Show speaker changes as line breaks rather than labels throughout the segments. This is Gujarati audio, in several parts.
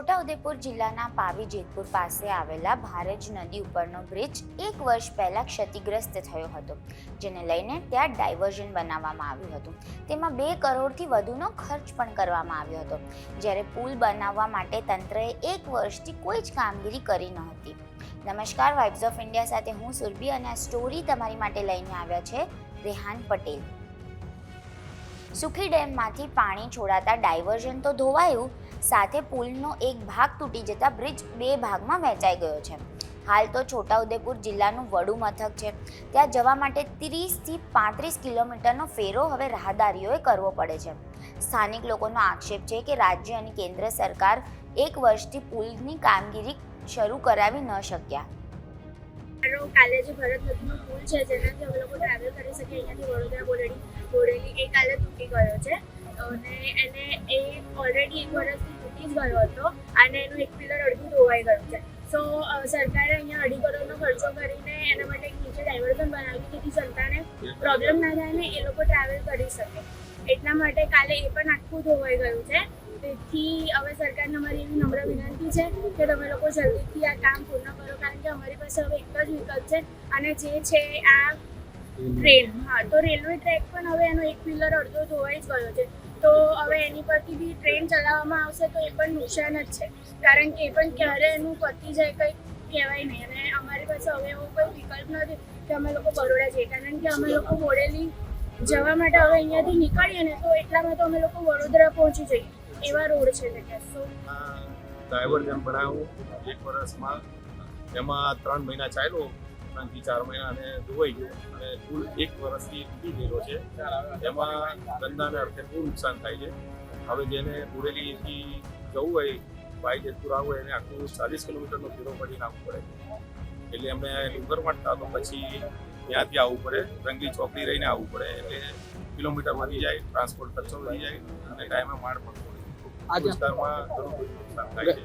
છોટાઉદેપુર જિલ્લાના પાવી જેતપુર પાસે આવેલા ભારજ નદી ઉપરનો બ્રિજ એક વર્ષ પહેલા ક્ષતિગ્રસ્ત થયો હતો, જેને લઈને ત્યાં ડાયવર્ઝન બનાવવામાં આવ્યું હતું. તેમાં બે કરોડથી વધુનો ખર્ચ પણ કરવામાં આવ્યો હતો. જ્યારે પુલ બનાવવા માટે તંત્રએ એક વર્ષથી કોઈ જ કામગીરી કરી નહોતી. નમસ્કાર વાઇબ્સ ઓફ ઇન્ડિયા સાથે હું સુરભી અને આ સ્ટોરી તમારી માટે લઈને આવ્યા છે રેહાન પટેલ. સુખી ડેમમાંથી પાણી છોડાતા ડાયવર્ઝન તો ધોવાયું સાથે પુલનો એક ભાગ તૂટી જતા બ્રિજ બે ભાગમાં વહેંચાઈ ગયો છે. હાલ તો છોટાઉદેપુર જિલ્લાનું વડુ મથક છે. ત્યાં જવા માટે ત્રીસથી પાંત્રીસ કિલોમીટરનો ફેરો હવે રાહદારીઓએ કરવો પડે છે. સ્થાનિક લોકોનો આક્ષેપ છે કે રાજ્ય અને કેન્દ્ર સરકાર એક વર્ષથી પુલની કામગીરી શરૂ કરાવી ન શક્યા.
કાલે જે ભરત નદીનો પુલ છે જેનાથી અમે લોકો ટ્રાવેલ કરી શકીએ, અહીંયાથી વડોદરા બોરેલી બોરેલી એ કાલે તૂટી ગયો છે. અને એને એ ઓલરેડી એક વર્ષથી તૂટી જ ગયો હતો અને એનું એક પિલર અડધું ધોવાઈ ગયું છે સો સરકારે અહીંયા અઢી કરોડનો ખર્ચો કરીને એના માટે એક નીચે ડાયવર્ઝન બનાવ્યું જેથી જનતાને પ્રોબ્લેમ ના થાય ને એ લોકો ટ્રાવેલ કરી શકે એટલા માટે કાલે એ પણ આખું ધોવાઈ ગયું છે તેથી હવે સરકારને અમારી એવી નમ્ર વિનંતી છે કે તમે લોકો જલ્દીથી આ કામ પૂર્ણ કરો કારણ કે અમારી પાસે હવે એક જ વિકલ્પ છે અને જે છે આ ટ્રેન હા તો રેલવે ટ્રેક પણ હવે એનો એક પિલર અડધો ધોવાઈ જ ગયો છે તો હવે એની પરથી બી ટ્રેન ચલાવવામાં આવશે તો એ પણ નુકસાન જ છે. કારણ કે એ પણ ક્યારે એનું પતી જાય કંઈ કહેવાય નહીં. અને અમારી પાસે હવે એવો કોઈ વિકલ્પ નથી કે અમે લોકો બરોડા જઈએ. કારણ કે અમે લોકો બોડેલી જવા માટે હવે અહીંયાથી નીકળીએ ને તો એટલામાં તો અમે લોકો વડોદરા પહોંચી જઈએ. એવા રોડ છે જગ્યા સો
ડાયવર્જન બનાવ્યું એક વર્ષમાં એમાં ત્રણ મહિના ચાલ્યો. ત્રણથી ચાર મહિના અને ધોવાઈ ગયો અને કુલ એક વર્ષથી ડૂબી ગયેલો છે. એમાં ધંધાને અર્થે બહુ નુકસાન થાય છે. હવે જેને બુરેલીથી જવું હોય ભાઈ જેતપુર આવવું હોય એને આખું ચાલીસ કિલોમીટરનો ફેરો પડીને આવવું પડે. એટલે એમને ડુંગર મળતા તો પછી ત્યાંથી આવવું પડે. રંગલી ચોકડી રહીને આવવું પડે. એટલે કિલોમીટર વધી જાય ટ્રાન્સપોર્ટ ખર્ચો વધી જાય અને ટાઈમે માળ પણ વિસ્તારમાં ઘણું બધું નુકસાન થાય છે.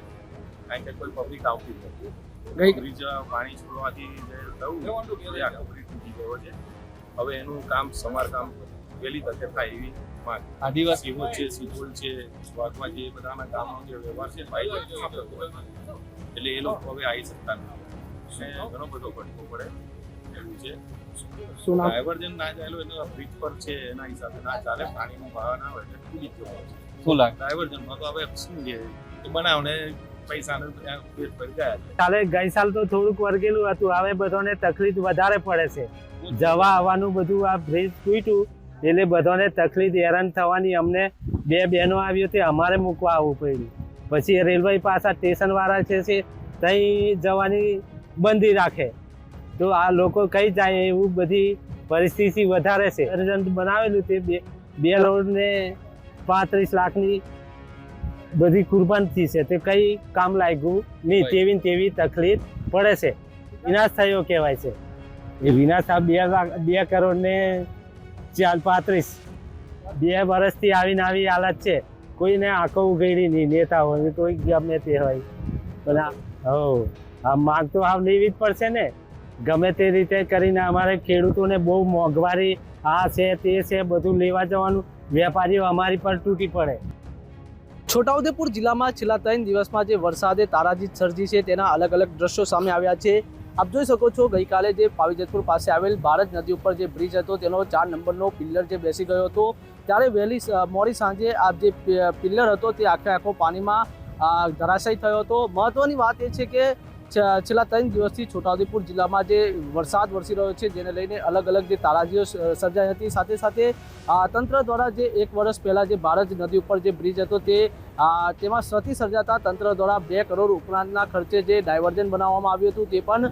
કારણ કે કોઈ પબ્લિક આવતી નથી.
ગઈ
બ્રિજ પાણી છોડવાથી જે થયું એ આખો બ્રિજ તૂટી ગયો છે. હવે એનું કામ સમારકામ વહેલી તકે થાય એવી માંગ.
આદિવાસી
સિવોલ છે સિવોલ છે વાઘમાં જે બધાના કામનો જે વ્યવહાર છે ભાઈ એટલે એ લોકો હવે આવી શકતા નથી. ઘણો બધો ભટકો પડે. એવું છે. ડાયવર્જન ના ચાલ્યો એટલે બ્રિજ પર છે એના હિસાબે ના ચાલે પાણીનો ભાવ ના હોય એટલે તૂટી
લાગે?
ડાયવર્જનમાં તો હવે શું છે? બનાવને પૈસાને પેટ ભરી
કાલે ગઈ સાલ તો થોડુંક વર્ગેલું હતું. હવે બધાને તકલીફ વધારે પડે છે. જવા આવવાનું બધું આ બ્રિજ તૂટ્યું. એટલે બધાને તકલીફ હેરાન થવાની અમને બે બહેનો આવ્યો તે અમારે મૂકવા આવવું પડ્યું. પછી રેલવે પાછા સ્ટેશન વાળા છે ત્યાં જવાની બંધી રાખે. તો આ લોકો કઈ જાય એવું બધી પરિસ્થિતિ વધારે છે. અર્જન્ટ બનાવેલું તે બે બે રોડ ને પાંત્રીસ લાખની બધી કુરબાનથી છે. તે કઈ કામ લાગ્યું નહીં તેવી તેવી તકલીફ પડે છે. વિનાશ થયો કહેવાય છે. એ વિનાશ આ બે લાખ બે કરોડ ને ચાર પાંત્રીસ. બે વર્ષથી આવીને આવી હાલત છે. કોઈને આંખો ઉઘેડી નહીં નેતા હોય કોઈ ગમે તે હોય. પણ હો આ માંગ તો આમ લેવી જ પડશે ને. ગમે તે રીતે કરીને અમારે ખેડૂતોને બહુ મોંઘવારી આ છે તે છે બધું લેવા જવાનું. વેપારીઓ અમારી પર તૂટી પડે.
છોટાઉદેપુર જિલ્લામાં છેલ્લા ત્રણ દિવસમાં જે વરસાદે તારાજી સર્જી છે, તેના અલગ અલગ દ્રશ્યો સામે આવ્યા છે. આપ જોઈ શકો છો, ગઈકાલે જે પાવીજતપુર પાસે આવેલ ભારત નદી ઉપર જે બ્રિજ હતો, તેનો ચાર નંબરનો પિલ્લર જે બેસી ગયો હતો. ત્યારે વહેલી મોડી સાંજે આ જે પિલ્લર હતો, તે આખે આખો પાણીમાં ધરાશય થયો હતો. મહત્વની વાત એ છે કે છેલ્લા ત્રણ દિવસથી છોટાઉદેપુર જિલ્લામાં જે વરસાદ વરસી રહ્યો છે, જેને લઈને અલગ અલગ જે તારાજીઓ સર્જાઈ હતી, સાથે સાથે તંત્ર દ્વારા જે એક વર્ષ પહેલાં જે ભારત નદી ઉપર જે બ્રિજ હતો, તે તેમાં સતી સર્જાતા તંત્ર દ્વારા બે કરોડ ઉપરાંતના ખર્ચે જે ડાયવર્ઝન બનાવવામાં આવ્યું હતું, તે પણ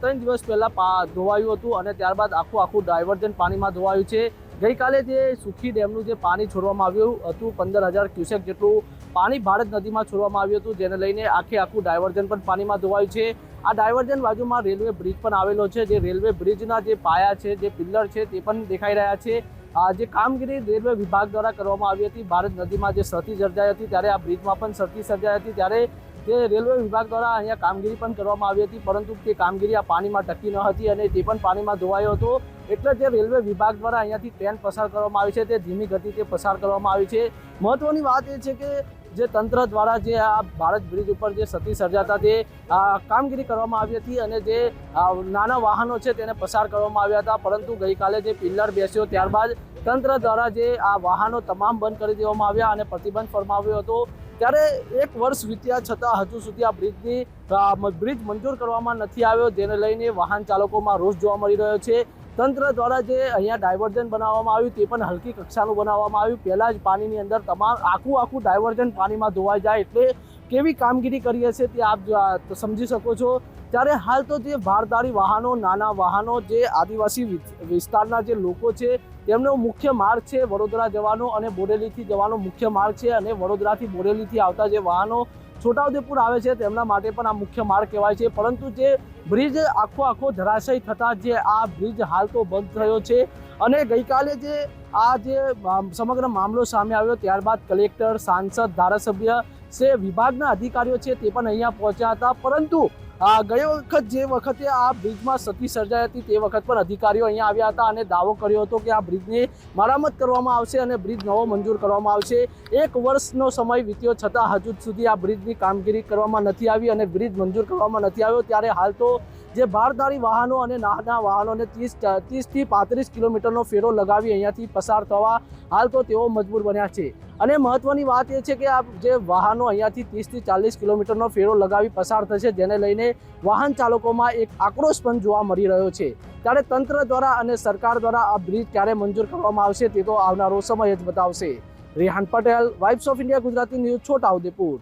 ત્રણ દિવસ પહેલાં ધોવાયું હતું અને ત્યારબાદ આખું આખું ડાયવર્ઝન પાણીમાં ધોવાયું છે. ગઈકાલે જે સુખી ડેમનું જે પાણી છોડવામાં આવ્યું હતું, પંદર હજાર ક્યુસેક જેટલું પાણી ભારત નદીમાં છોડવામાં આવ્યું હતું, જેને લઈને આખે આખું ડાયવર્ઝન પણ પાણીમાં ધોવાયું છે. આ ડાયવર્ઝન બાજુમાં રેલવે બ્રિજ પણ આવેલો છે, જે રેલવે બ્રિજના જે પાયા છે, જે પિલ્લર છે, તે પણ દેખાઈ રહ્યા છે. આ જે કામગીરી રેલવે વિભાગ દ્વારા કરવામાં આવી હતી, ભારત નદીમાં જે સતી સર્જાઈ હતી, ત્યારે આ બ્રિજમાં પણ સતી સર્જાઈ હતી, ત્યારે તે રેલવે વિભાગ દ્વારા અહીંયા કામગીરી પણ કરવામાં આવી હતી, પરંતુ તે કામગીરી આ પાણીમાં ટકી ન હતી અને તે પણ પાણીમાં ધોવાયો હતો. એટલે જે રેલવે વિભાગ દ્વારા અહીંયાથી ટ્રેન પસાર કરવામાં આવી છે, તે ધીમી ગતિથી પસાર કરવામાં આવી છે. મહત્વની વાત એ છે કે જે તંત્ર દ્વારા જે આ ભારત બ્રિજ ઉપર જે સતી સર્જાતા તે કામગીરી કરવામાં આવી હતી અને જે નાના વાહનો છે તેને પસાર કરવામાં આવ્યા હતા. પરંતુ ગઈકાલે જે પિલ્લર બેસ્યો ત્યારબાદ તંત્ર દ્વારા જે આ વાહનો તમામ બંધ કરી દેવામાં આવ્યા અને પ્રતિબંધ ફરમાવ્યો હતો. ત્યારે એક વર્ષ વીત્યા છતાં હજુ સુધી આ બ્રિજની બ્રિજ મંજૂર કરવામાં નથી આવ્યો, જેને લઈને વાહન ચાલકોમાં રોષ જોવા મળી રહ્યો છે. તંત્ર દ્વારા જે અહીંયા ડાયવર્ઝન બનાવવામાં આવ્યું તે પણ હલકી કક્ષાનું બનાવવામાં આવ્યું. પહેલાં જ પાણીની અંદર તમામ આખું આખું ડાયવર્ઝન પાણીમાં ધોવાઈ જાય એટલે કેવી કામગીરી કરી હશે તે આપ સમજી શકો છો. ત્યારે હાલ તો જે ભારદારી વાહનો, નાના વાહનો, જે આદિવાસી વિસ્તારના જે લોકો છે, તેમનો મુખ્ય માર્ગ છે વડોદરા જવાનો અને બોરેલીથી જવાનો મુખ્ય માર્ગ છે અને વડોદરાથી બોરેલીથી આવતા જે વાહનો છોટાઉદેપુર આવે છે, તેમના માટે પણ આ મુખ્ય માર્ગ કહેવાય છે. પરંતુ જે બ્રિજ આખો આખો ધરાશય થતાં જે આ બ્રિજ હાલ તો બંધ થયો છે અને ગઈકાલે જે આ જે સમગ્ર મામલો સામે આવ્યો, ત્યારબાદ કલેક્ટર, સાંસદ, ધારાસભ્ય છે વિભાગના અધિકારીઓ છે તે પણ અહીંયા પહોંચ્યા હતા. પરંતુ ગયો વખત જે વખતે આ બ્રિજમાં સતી સર્જાઈ હતી તે વખત પણ અધિકારીઓ અહીંયા આવ્યા હતા અને દાવો કર્યો હતો કે આ બ્રિજની મરામત કરવામાં આવશે અને બ્રિજ નવો મંજૂર કરવામાં આવશે. એક વર્ષનો સમય વીત્યો છતાં હજુ સુધી આ બ્રિજની કામગીરી કરવામાં નથી આવી અને બ્રિજ મંજૂર કરવામાં નથી આવ્યો. ત્યારે હાલ તો જે બારદારી વાહનો અને નાના વાહનોને ત્રીસ, ત્રીસથી પાંત્રીસ કિલોમીટરનો ફેરો લગાવી અહીંયાથી પસાર થવા હાલ તો તેઓ મજબૂર બન્યા છે. અને મહત્વની વાત એ છે કે આ જે વાહનો અહીંયાથી ત્રીસથી ચાલીસ કિલોમીટરનો ફેરો લગાવી પસાર થશે, જેને લઈને વાહન ચાલકોમાં એક આક્રોશ પણ જોવા મળી રહ્યો છે. ત્યારે તંત્ર દ્વારા અને સરકાર દ્વારા આ બ્રિજ ક્યારે મંજૂર કરવામાં આવશે તે તો આવનારો સમય જ બતાવશે. Rehan Patel vibes of India Gujarati news Chhotaudepur